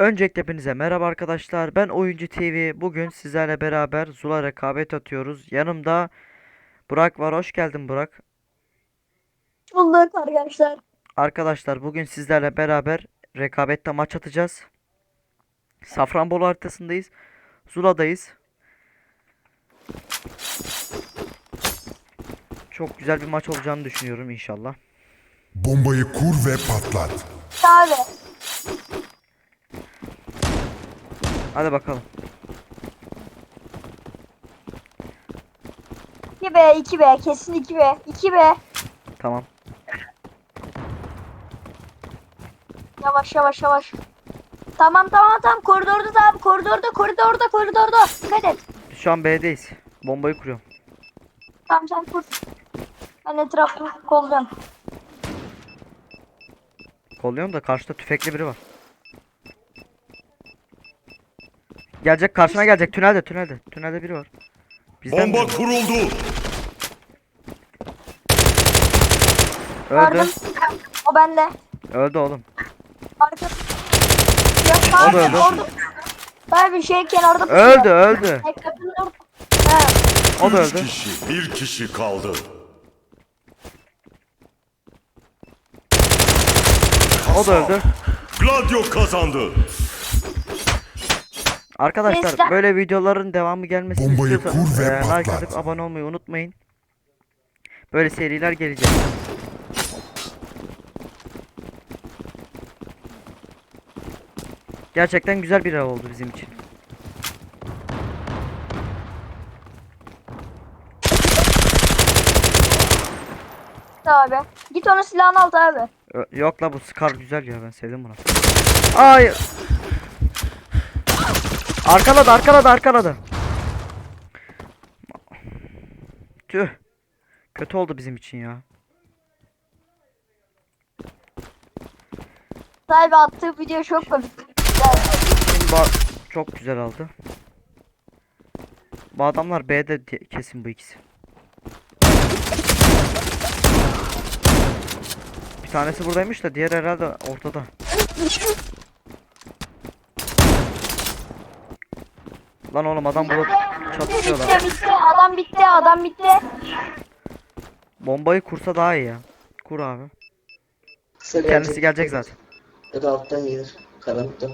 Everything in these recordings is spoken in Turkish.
Öncelikle hepinize merhaba arkadaşlar. Ben Oyuncu TV. Bugün sizlerle beraber Zula rekabet atıyoruz. Yanımda Burak var. Hoş geldin Burak. Bulduk arkadaşlar. Arkadaşlar bugün sizlerle beraber rekabette maç atacağız. Safranbolu haritasındayız. Zula'dayız. Çok güzel bir maç olacağını düşünüyorum inşallah. Bombayı kur ve patlat. Abi. Hadi bakalım. 2B 2B kesin 2B 2B. Tamam. Yavaş yavaş yavaş. Tamam tamam tamam koridorda da abi koridorda koridorda koridorda. Dikkat et. Şu an B'deyiz. Bombayı kuruyorum. Tamam sen kur. Ben etrafı kolluyorum. Kolluyorum da karşıda tüfekli biri var. Gelecek karşına gelecek tünelde tünelde. Tünelde biri var. Bizden Bomba biri. kuruldu. Öldü. Vardım. O bende. Öldü oğlum. Arka. Da öldü. Orada. Ben bir şey kenarda Öldü öldü. Ay, kapının orada. He. O da Üç öldü. kişi, bir kişi kaldı. O da öldü. Gladio kazandı. Arkadaşlar Neyse. böyle videoların devamı gelmesini Bombayı istiyorsanız kur ve eee, like atıp abone olmayı unutmayın. Böyle seriler gelecek. Gerçekten güzel bir av oldu bizim için. Abi. Git onun silahını al abi. Yok la bu Scar güzel ya ben sevdim bunu. Hayır. Arkaladı arkaladı arkaladı. Tüh. Kötü oldu bizim için ya. Sahibi attığı video çok komik. Şimdi ba- çok güzel aldı. Bu adamlar B'de kesin bu ikisi. Bir tanesi buradaymış da diğer herhalde ortada. Lan oğlum adam burada çatışıyorlar. Bitti bitti adam bitti adam bitti. Bombayı kursa daha iyi ya. Kur abi. Kısa Kendisi gelecek zaten. Ya da alttan gelir. Karanlıkta.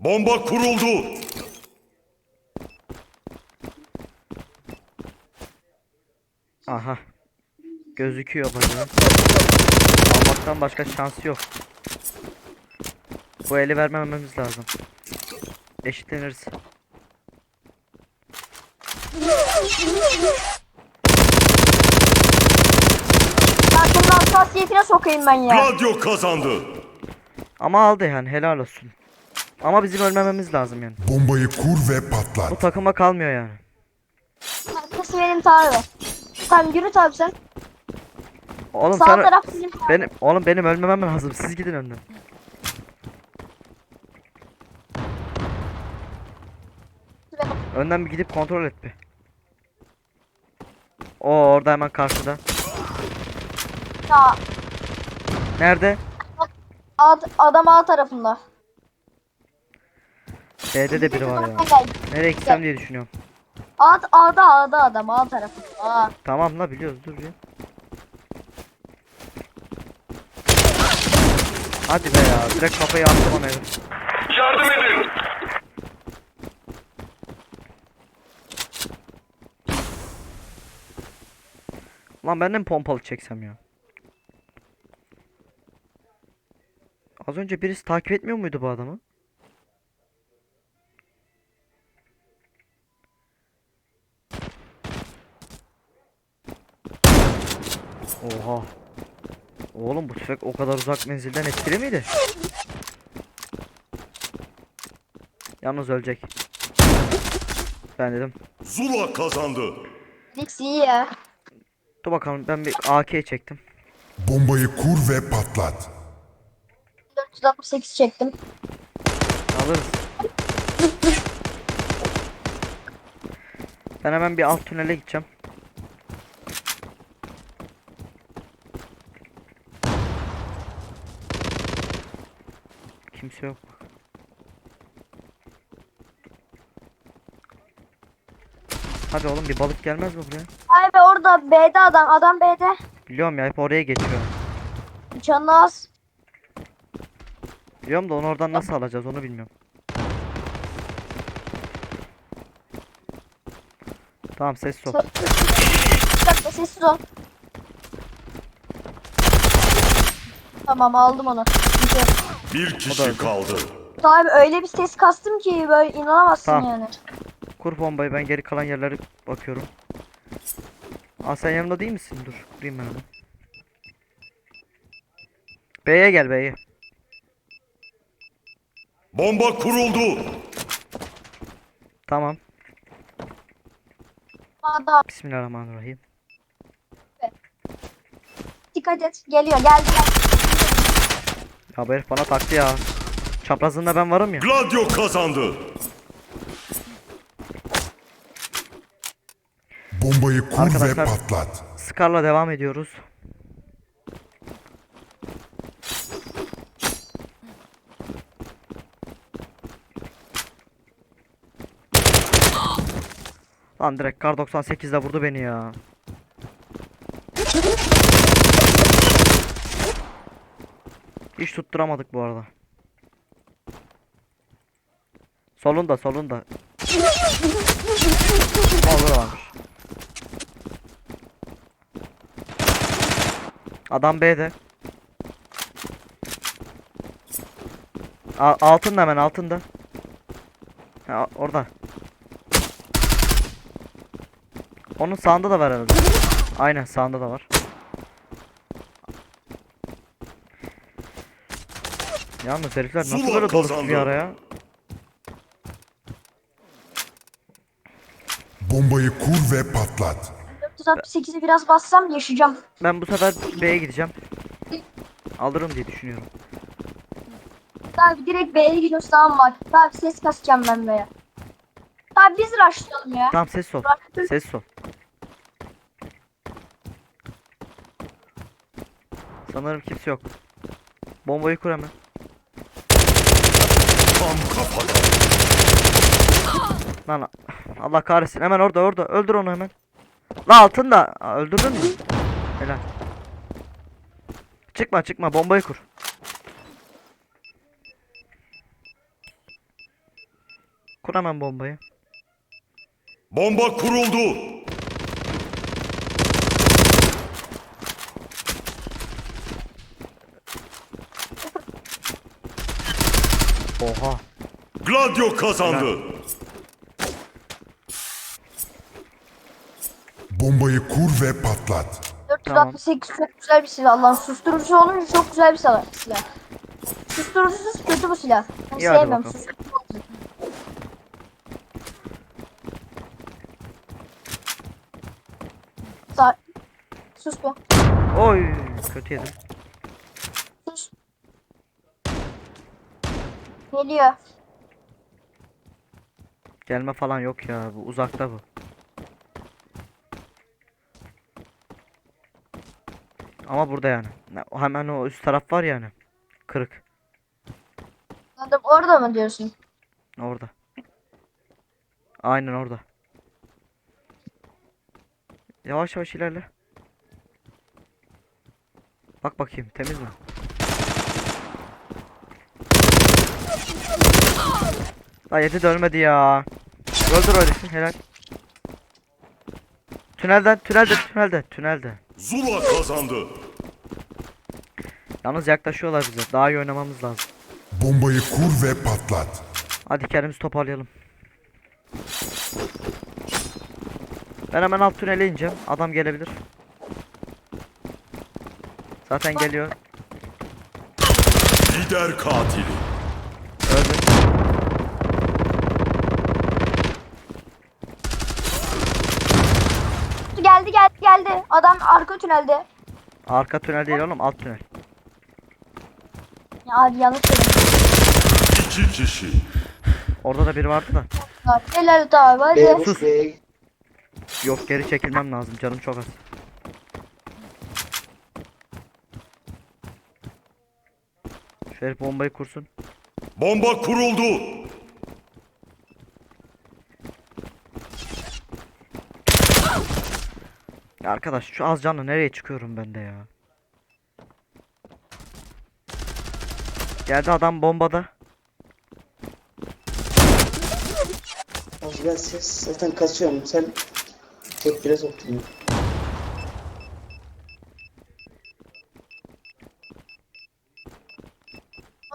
Bomba kuruldu. Aha. Gözüküyor bacağı. Almaktan başka şansı yok. Bu eli vermememiz lazım. Eşitleniriz. Ben bunun hassasiyetine sokayım ben ya. Gladio kazandı. Ama aldı yani helal olsun. Ama bizim ölmememiz lazım yani. Bombayı kur ve Bu patlat. takıma kalmıyor yani. Arkası benim tabi. Tamam yürü tabi sen. Oğlum Sağ sen taraf bizim. benim oğlum benim ölmemem lazım. Siz gidin önden. Önden bir gidip kontrol et bir. O orada hemen karşıda. Ya, Nerede? ad, adam A tarafında. B'de de biri var ya. Nereye gitsem diye düşünüyorum. A, A'da A'da adam A tarafında. A. Tamam la biliyoruz dur bir. Hadi be ya direkt kafayı attım ona. Yardım edin. Lan ben de mi pompalı çeksem ya? Az önce birisi takip etmiyor muydu bu adamı? Oha. Oğlum bu tüfek o kadar uzak menzilden etkili miydi? Yalnız ölecek. Ben dedim. Zula kazandı. Dix iyi ya. Dur bakalım ben bir AK çektim. Bombayı kur ve patlat. 468 çektim. Alırız. Ben hemen bir alt tünele gideceğim. Kimse yok. Hadi oğlum bir balık gelmez mi buraya? Orada B'de adam. Adam B'de. Biliyorum ya hep oraya geçiyor. Canı az. Biliyorum da onu oradan nasıl alacağız onu bilmiyorum. Tamam ses ol. Bir dakika sessiz ol. Tamam aldım onu. Bir O da kişi kaldı. Abi öyle bir ses kastım ki böyle inanamazsın Tamam. yani. Kur bombayı ben geri kalan yerlere bakıyorum. Aa sen yanımda değil misin? Dur kurayım ben onu. B'ye gel B'ye. Bomba kuruldu. Tamam. Adam Bismillahirrahmanirrahim. dikkat et. Geliyor geldi. geldi. Ya bu herif bana taktı ya. Çaprazında ben varım ya. Gladio kazandı. Bombayı kur ve Arkadaşlar- patlat. Scar'la devam ediyoruz. Lan direkt kar 98'de vurdu beni ya. Hiç tutturamadık bu arada. Solunda solunda. Olur varmış. Adam B'de. A altında hemen altında. Ha, orada. Onun sağında da var herhalde. Aynen sağında da var. Yalnız herifler nasıl böyle dolu kazandı. bir araya? Bombayı kur ve patlat. 468'i biraz bassam yaşayacağım. Ben bu sefer B'ye gideceğim. Alırım diye düşünüyorum. Abi direkt B'ye gidiyoruz tamam mı? Abi ses kasacağım ben B'ye. Abi biz rushlayalım ya. Tamam ses ol. Ses ol. Sanırım kimse yok. Bombayı kur hemen. Tam kafada. Lan Allah kahretsin. Hemen orada orada. Öldür onu hemen. La altında. Aa, öldürdün mü? Helal. Çıkma çıkma. Bombayı kur. Kur hemen bombayı. Bomba kuruldu. Oha. Gladio kazandı. Bombayı kur ve patlat. 468 çok güzel bir silah lan. Susturucu olunca çok güzel bir silah. silah. Susturucusuz kötü bu silah. Ben İyi, hadi bakalım. susturucu. Sa Sus be. Oy kötü yedim. Sus. Geliyor. Gelme falan yok ya. Bu uzakta bu. Ama burada yani. Hemen o üst taraf var yani. Kırık. Adam orada mı diyorsun? Orada. Aynen orada. Yavaş yavaş ilerle. Bak bakayım temiz mi? La yedi de ölmedi ya. Öldür öylesin helal. Tünelden tünelde tünelde tünelde. Zula kazandı. Yalnız yaklaşıyorlar bize. Daha iyi oynamamız lazım. Bombayı kur ve patlat. Hadi kendimizi toparlayalım. Ben hemen alt tünele ineceğim. Adam gelebilir. Zaten geliyor. Lider katili. Öldü. Geldi geldi geldi. Adam arka tünelde. Arka tünel değil oğlum alt tünel. Ya abi yanlış söyledim. İki kişi. Orada da biri vardı da. Helal et abi hadi. Sus. B'ye Yok geri çekilmem lazım. Canım çok az. Şu herif bombayı kursun. Bomba kuruldu. Ya arkadaş şu az canlı nereye çıkıyorum ben de ya. Geldi adam bombada. Az biraz ses. Zaten kasıyorum. Sen tek biraz oturun.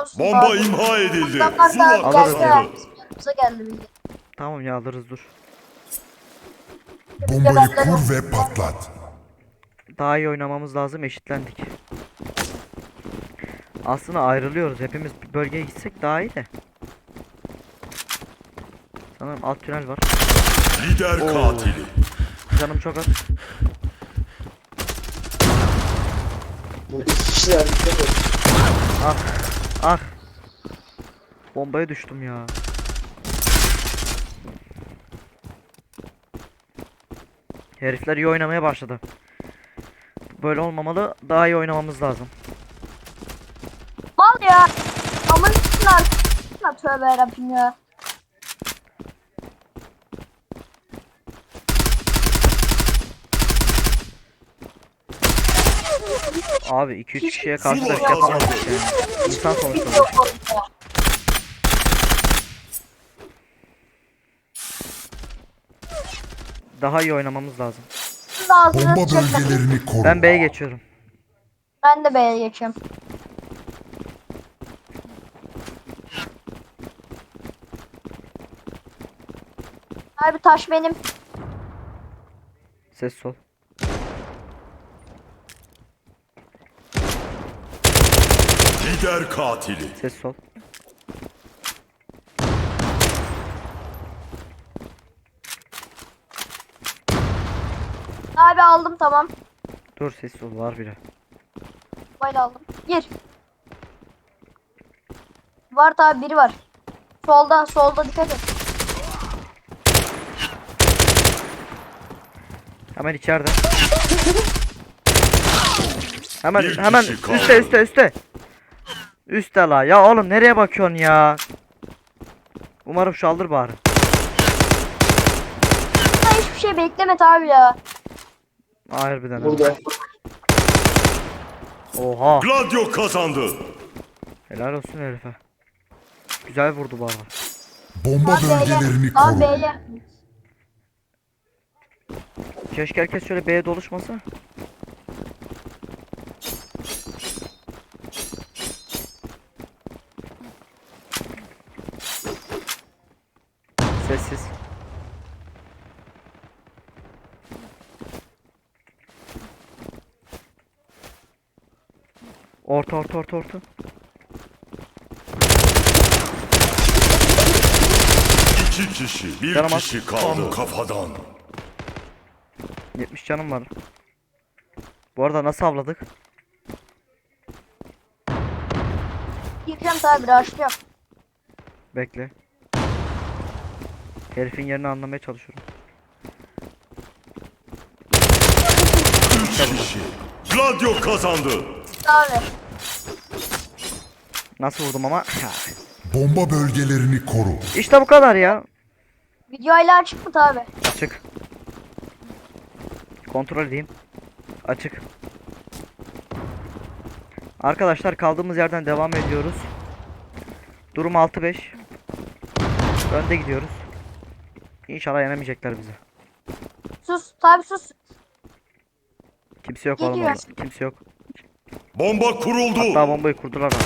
Olsun Bomba abi. imha edildi. Adamlar da Alırız geldi. Bize geldi. Tamam ya alırız dur. Bombayı kur ve patlat. Daha iyi oynamamız lazım eşitlendik. Aslında ayrılıyoruz. Hepimiz bir bölgeye gitsek daha iyi de. Sanırım alt tünel var. Lider katili. Canım çok az. Bu iki kişi var. Dikkat et. Ah. Ah. Bombaya düştüm ya. Herifler iyi oynamaya başladı. Böyle olmamalı. Daha iyi oynamamız lazım. Mal ya. Aman üstüne arkasına tövbe yarabbim ya. Abi 2-3 kişiye karşı da yapamadık kazandı. yani. İnsan sonuçta. Hiç bu. yok orada. Daha iyi oynamamız lazım. Bomba bölgelerini koru. Ben B'ye geçiyorum. Ben de B'ye geçiyorum. Abi taş benim. Ses sol. Lider katili. Ses sol. Abi aldım tamam. Dur ses sol var biri. Bayla aldım. Gir. Var tabi biri var. Solda solda dikkat et. Hemen içeride. Hemen Bir hemen kişi kaldı. üstte üstte üstte. Üstte la. Ya oğlum nereye bakıyorsun ya? Umarım şu alır bari. Hiçbir şey bekleme tabi ya. Hayır bir tane. Burada. Oha. Gladio kazandı. Helal olsun herife. Güzel vurdu bu arada. Bomba Abi bölgelerini Abi koru. B'ye. Keşke herkes şöyle B'ye doluşmasa. Sessiz. Orta orta orta orta. İki kişi. Bir Yaramaz. kişi kaldı. Tam kafadan. 70 canım var. Bu arada nasıl avladık? Gireceğim tabi başlıyorum. Bekle. Herifin yerini anlamaya çalışıyorum. Üç kişi. Gladio kazandı. Abi. Nasıl vurdum ama? Bomba bölgelerini koru. işte bu kadar ya. Video hala açık mı tabi? Açık. Kontrol edeyim. Açık. Arkadaşlar kaldığımız yerden devam ediyoruz. Durum 6-5. Önde gidiyoruz. İnşallah yenemeyecekler bizi. Sus tabi sus. Kimse yok Ne oğlum orada. Kimse yok. Bomba kuruldu. Hatta bombayı kurdular. ha.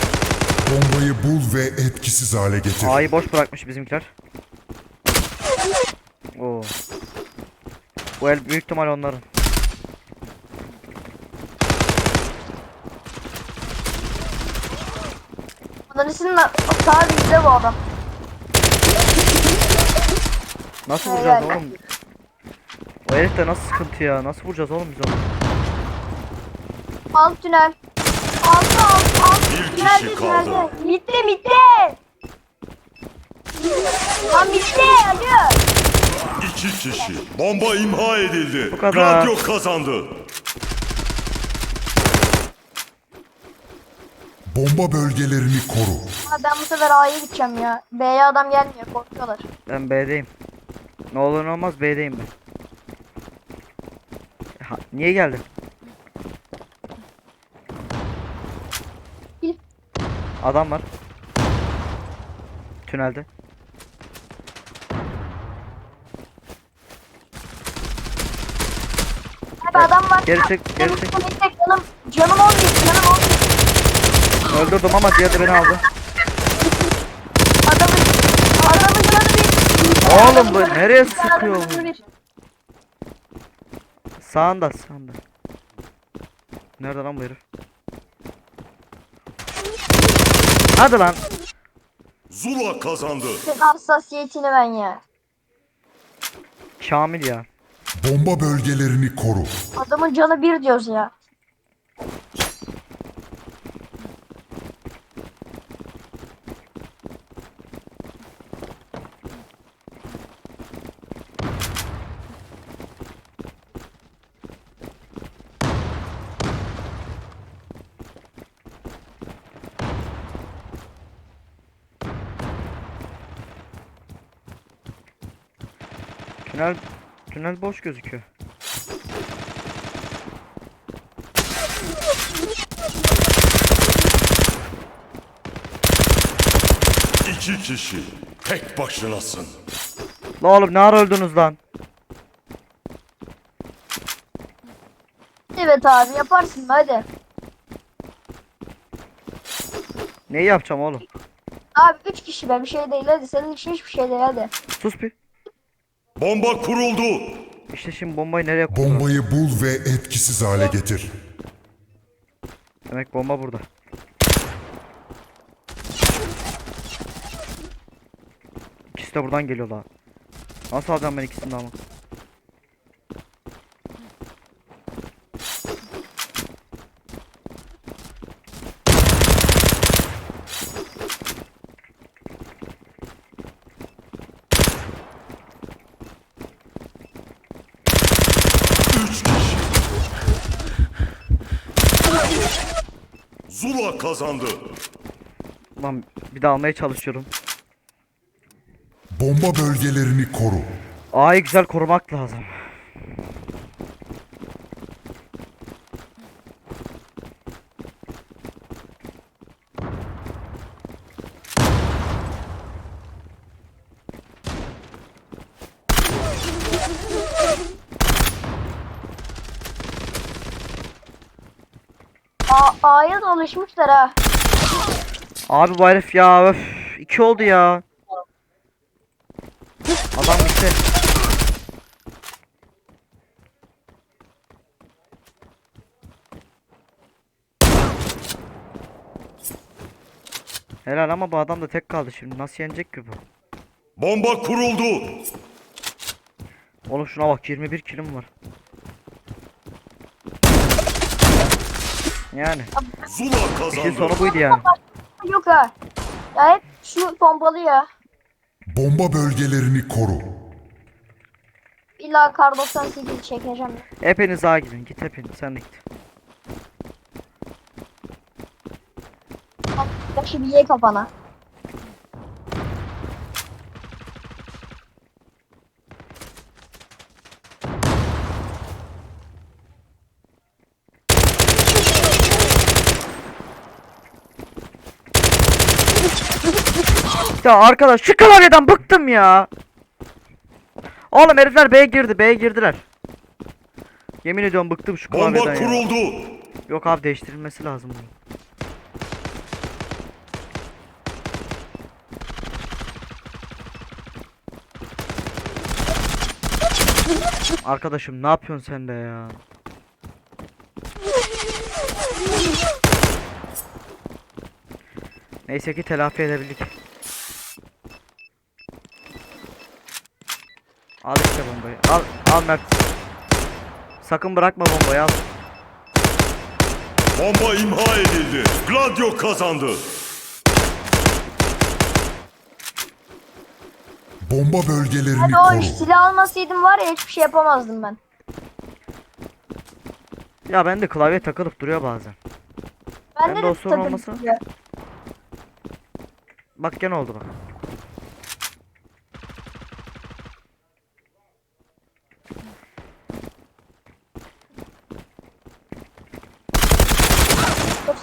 Bombayı bul ve etkisiz hale getir. A'yı boş bırakmış bizimkiler. Oo. Bu el büyük ihtimal onların. Analisinin tabi bizde bu adam. Nasıl Helal. vuracağız oğlum? O herif de nasıl sıkıntı ya? Nasıl vuracağız oğlum biz onu? Alt tünel. Altı alt alt. Bir Tünelde kişi kaldı. tünelde. Mitte mitte. Lan mitte. İki kişi. Bomba imha edildi. Bu kadar. Gladio kazandı. Bomba bölgelerini koru. Ha, ben bu sefer A'ya gideceğim ya. B'ye adam gelmiyor korkuyorlar. Ben B'deyim. Ne olur ne olmaz B'deyim ben. Ha, niye geldin? Adam var. Tünelde. Abi adam var. Geri çık, geri çık. canım, canım 11, canım 11. Öldürdüm ama diğeri de beni aldı. Adamın, adamın canı bir. Oğlum bu nereye sıkıyor? bu? Sağında, sağında. Nerede lan bu herif? Hadi lan. Zula kazandı. Hassasiyetini ben ya. Kamil ya. Bomba bölgelerini koru. Adamın canı bir diyoruz ya. Tünel tünel boş gözüküyor. İki kişi. Tek başınasın. La oğlum ne ara öldünüz lan? Evet abi yaparsın hadi. Neyi yapacağım oğlum? Abi 3 kişi be bir şey değil hadi. Senin için hiçbir şey değil hadi. Sus bir. Bomba kuruldu. İşte şimdi bombayı nereye koyuyorlar? Bombayı bul ve etkisiz hale getir. Demek bomba burada. İkisi de buradan geliyorlar. Nasıl alacağım ben ikisini de ama? Zula kazandı. Ulan bir daha almaya çalışıyorum. Bomba bölgelerini koru. A'yı güzel korumak lazım. A Alışmışlar ha. Abi bu herif ya öf. iki oldu ya. Adam gitti. Helal ama bu adam da tek kaldı şimdi. Nasıl yenecek ki bu? Bomba kuruldu. Oğlum şuna bak 21 kilim var. Yani Zula işin kazandı. sonu buydu yani. Yok ha. Ya hep şu pompalı ya. Bomba bölgelerini koru. İlla kar 98 çekeceğim. Hepiniz A gidin. Git hepiniz. Sen de git. Yaşı bir ye kafana. Ya arkadaş şu klavyeden bıktım ya. Oğlum herifler B'ye girdi. B'ye girdiler. Yemin ediyorum bıktım şu Bomba klavyeden ya. kuruldu. Yok abi değiştirilmesi lazım bunun. Arkadaşım ne yapıyorsun sen de ya? Neyse ki telafi edebildik. Al işte bombayı. Al, al Mert. Sakın bırakma bombayı al. Bomba imha edildi. Gladio kazandı. Bomba bölgelerini Hadi o koru. silah almasaydım var ya hiçbir şey yapamazdım ben. Ya ben de klavye takılıp duruyor bazen. Bende Ben de de o sorun olmasa-. Bak gene oldu bak.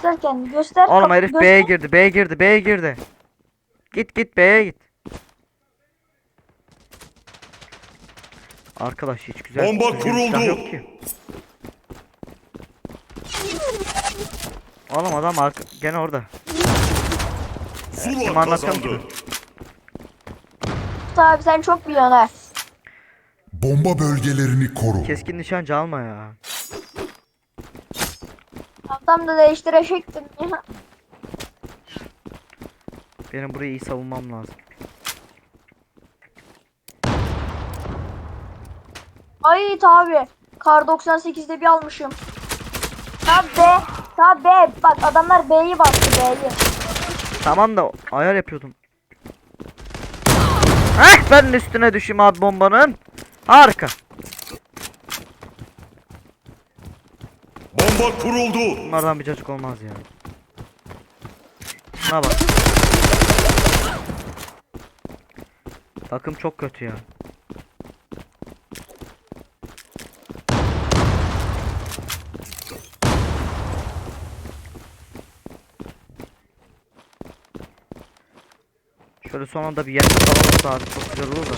Göster kendini. Göster. Oğlum herif göster. B'ye girdi. B'ye girdi. B'ye girdi. Git git B'ye git. Arkadaş hiç güzel. Bomba kuruldu. Yok ki. Oğlum adam arka gene orada. Kim kazandı. ki? Abi sen çok biliyorsun ha. Bomba bölgelerini koru. Keskin nişancı alma ya. Tam da değiştirecektim ya. Benim burayı iyi savunmam lazım. Ay tabi. Kar 98'de bir almışım. Ta B. Ta B. Bak adamlar B'yi bastı B'yi. Tamam da ayar yapıyordum. Heh ben üstüne düşeyim abi bombanın. Harika. Bomba kuruldu. Bunlardan bir cacık olmaz ya. Şuna bak. Takım çok kötü ya. Şöyle son anda bir yer falan olsa abi çok güzel olur da.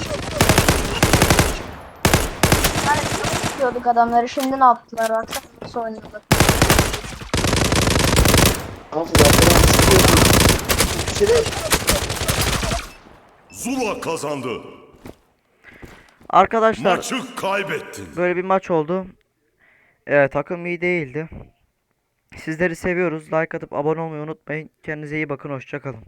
Hani çok istiyorduk adamları. Şimdi ne yaptılar baksana nasıl oynadılar. Değil. Zula kazandı. Arkadaşlar Maçı kaybettin. Böyle bir maç oldu. Evet takım iyi değildi. Sizleri seviyoruz. Like atıp abone olmayı unutmayın. Kendinize iyi bakın. Hoşçakalın.